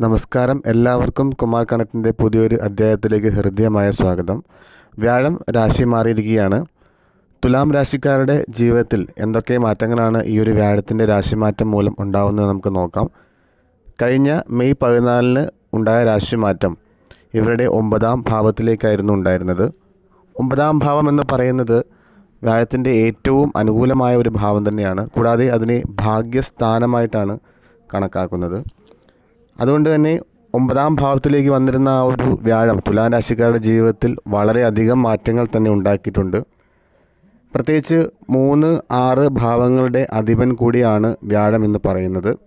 നമസ്കാരം. എല്ലാവർക്കും കുമാർ കണക്റ്റിന്റെ പുതിയൊരു അധ്യായത്തിലേക്ക് ഹൃദ്യമായ സ്വാഗതം. വ്യാഴം രാശി മാറിയിരിക്കുകയാണ്. തുലാം രാശിക്കാരുടെ ജീവിതത്തിൽ എന്തൊക്കെ മാറ്റങ്ങളാണ് ഈ ഒരു വ്യാഴത്തിന്റെ രാശിമാറ്റം മൂലം ഉണ്ടാവുന്നത് നമുക്ക് നോക്കാം. കഴിഞ്ഞ മെയ് പതിനാലിന് ഉണ്ടായ രാശിമാറ്റം ഇവരുടെ ഒമ്പതാം ഭാവത്തിലേക്കായിരുന്നു ഉണ്ടായിരുന്നത്. ഒമ്പതാം ഭാവം എന്ന് പറയുന്നത് വ്യാഴത്തിന്റെ ഏറ്റവും അനുകൂലമായ ഒരു ഭാവം തന്നെയാണ്. കൂടാതെ അതിനെ ഭാഗ്യസ്ഥാനമായിട്ടാണ് കണക്കാക്കുന്നത്. അതുകൊണ്ട് തന്നെ ഒമ്പതാം ഭാവത്തിലേക്ക് വന്നിരുന്ന ആ ഒരു വ്യാഴം തുലാം രാശിക്കാരുടെ ജീവിതത്തിൽ വളരെയധികം മാറ്റങ്ങൾ തന്നെ ഉണ്ടാക്കിയിട്ടുണ്ട്. പ്രത്യേകിച്ച് മൂന്ന് ആറ് ഭാവങ്ങളുടെ അധിപൻ കൂടിയാണ് വ്യാഴം എന്ന് പറയുന്നത്.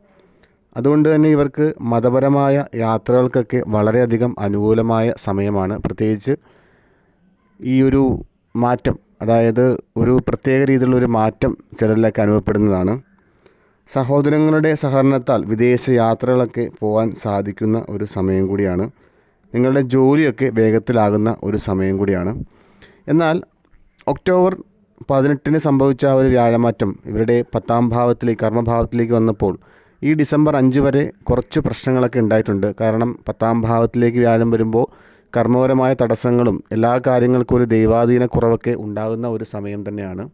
അതുകൊണ്ട് തന്നെ ഇവർക്ക് മതപരമായ യാത്രകൾക്കൊക്കെ വളരെയധികം അനുകൂലമായ സമയമാണ്. പ്രത്യേകിച്ച് ഈ ഒരു മാറ്റം അതായത് ഒരു പ്രത്യേക രീതിയിലുള്ള ഒരു മാറ്റം ചിലരിലൊക്കെ അനുഭവപ്പെടുന്നതാണ്. സഹോദരങ്ങളുടെ സഹകരണത്താൽ വിദേശ യാത്രകളൊക്കെ പോകാൻ സാധിക്കുന്ന ഒരു സമയം കൂടിയാണ്. നിങ്ങളുടെ ജോലിയൊക്കെ വേഗത്തിലാകുന്ന ഒരു സമയം കൂടിയാണ്. എന്നാൽ ഒക്ടോബർ പതിനെട്ടിന് സംഭവിച്ച ഒരു വ്യാഴമാറ്റം ഇവരുടെ പത്താം ഭാവത്തിലേക്ക് കർമ്മഭാവത്തിലേക്ക് വന്നപ്പോൾ ഈ ഡിസംബർ അഞ്ച് വരെ കുറച്ച് പ്രശ്നങ്ങളൊക്കെ ഉണ്ടായിട്ടുണ്ട്. കാരണം പത്താം ഭാവത്തിലേക്ക് വ്യാഴം വരുമ്പോൾ കർമ്മപരമായ തടസ്സങ്ങളും എല്ലാ കാര്യങ്ങൾക്കും ഒരു ദൈവാധീന കുറവൊക്കെ ഉണ്ടാകുന്ന ഒരു സമയം തന്നെയാണ്.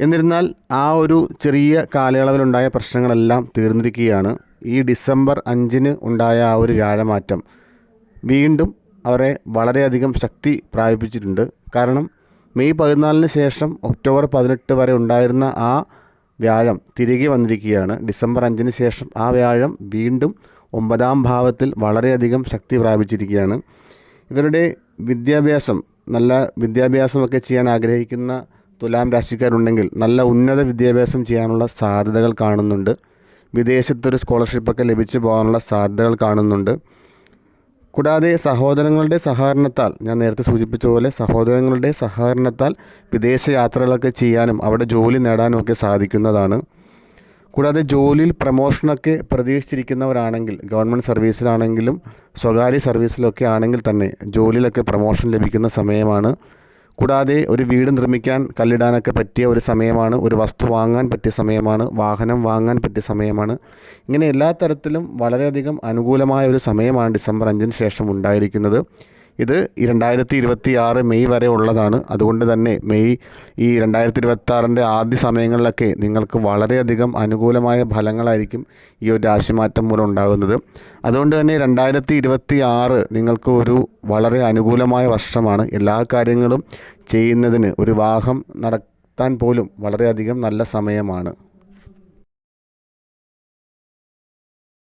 എന്നിരുന്നാൽ ആ ഒരു ചെറിയ കാലയളവിലുണ്ടായ പ്രശ്നങ്ങളെല്ലാം തീർന്നിരിക്കുകയാണ്. ഈ ഡിസംബർ അഞ്ചിന് ഉണ്ടായ ആ ഒരു വ്യാഴമാറ്റം വീണ്ടും അവരെ വളരെയധികം ശക്തി പ്രാപിപ്പിച്ചിട്ടുണ്ട്. കാരണം മെയ് പതിനാലിന് ശേഷം ഒക്ടോബർ പതിനെട്ട് വരെ ഉണ്ടായിരുന്ന ആ വ്യാഴം തിരികെ വന്നിരിക്കുകയാണ്. ഡിസംബർ അഞ്ചിന് ശേഷം ആ വ്യാഴം വീണ്ടും ഒമ്പതാം ഭാവത്തിൽ വളരെയധികം ശക്തി പ്രാപിച്ചിരിക്കുകയാണ്. ഇവരുടെ വിദ്യാഭ്യാസം നല്ല വിദ്യാഭ്യാസമൊക്കെ ചെയ്യാൻ ആഗ്രഹിക്കുന്ന തുലാം രാശിക്കാരുണ്ടെങ്കിൽ നല്ല ഉന്നത വിദ്യാഭ്യാസം ചെയ്യാനുള്ള സാധ്യതകൾ കാണുന്നുണ്ട്. വിദേശത്തൊരു സ്കോളർഷിപ്പൊക്കെ ലഭിച്ചു പോകാനുള്ള സാധ്യതകൾ കാണുന്നുണ്ട്. കൂടാതെ സഹോദരങ്ങളുടെ സഹകരണത്താൽ ഞാൻ നേരത്തെ സൂചിപ്പിച്ച പോലെ സഹോദരങ്ങളുടെ സഹകരണത്താൽ വിദേശ യാത്രകളൊക്കെ ചെയ്യാനും അവിടെ ജോലി നേടാനും ഒക്കെ സാധിക്കുന്നതാണ്. കൂടാതെ ജോലിയിൽ പ്രമോഷനൊക്കെ പ്രതീക്ഷിച്ചിരിക്കുന്നവരാണെങ്കിൽ ഗവൺമെന്റ് സർവീസിലാണെങ്കിലും സ്വകാര്യ സർവീസിലൊക്കെ ആണെങ്കിൽ തന്നെ ജോലിയിലൊക്കെ പ്രമോഷൻ ലഭിക്കുന്ന സമയമാണ്. കൂടാതെ ഒരു വീട് നിർമ്മിക്കാൻ കല്ലിടാനൊക്കെ പറ്റിയ ഒരു സമയമാണ് ഒരു വസ്തു വാങ്ങാൻ പറ്റിയ സമയമാണ് വാഹനം വാങ്ങാൻ പറ്റിയ സമയമാണ്. ഇങ്ങനെ എല്ലാ തരത്തിലും വളരെയധികം അനുകൂലമായ ഒരു സമയമാണ് ഡിസംബർ അഞ്ചിന് ശേഷം ഉണ്ടായിരിക്കുന്നത്. ഇത് രണ്ടായിരത്തി ഇരുപത്തി ആറ് മെയ് വരെ ഉള്ളതാണ്. അതുകൊണ്ട് തന്നെ മെയ് ഈ രണ്ടായിരത്തി ഇരുപത്തി ആദ്യ സമയങ്ങളിലൊക്കെ നിങ്ങൾക്ക് വളരെയധികം അനുകൂലമായ ഫലങ്ങളായിരിക്കും ഈ ഒരു രാശിമാറ്റം മൂലം ഉണ്ടാകുന്നത്. അതുകൊണ്ട് തന്നെ രണ്ടായിരത്തി ഇരുപത്തി ആറ് നിങ്ങൾക്ക് ഒരു വളരെ അനുകൂലമായ വർഷമാണ്. എല്ലാ കാര്യങ്ങളും ചെയ്യുന്നതിന് ഒരു വാഹം നടത്താൻ പോലും വളരെയധികം നല്ല സമയമാണ്.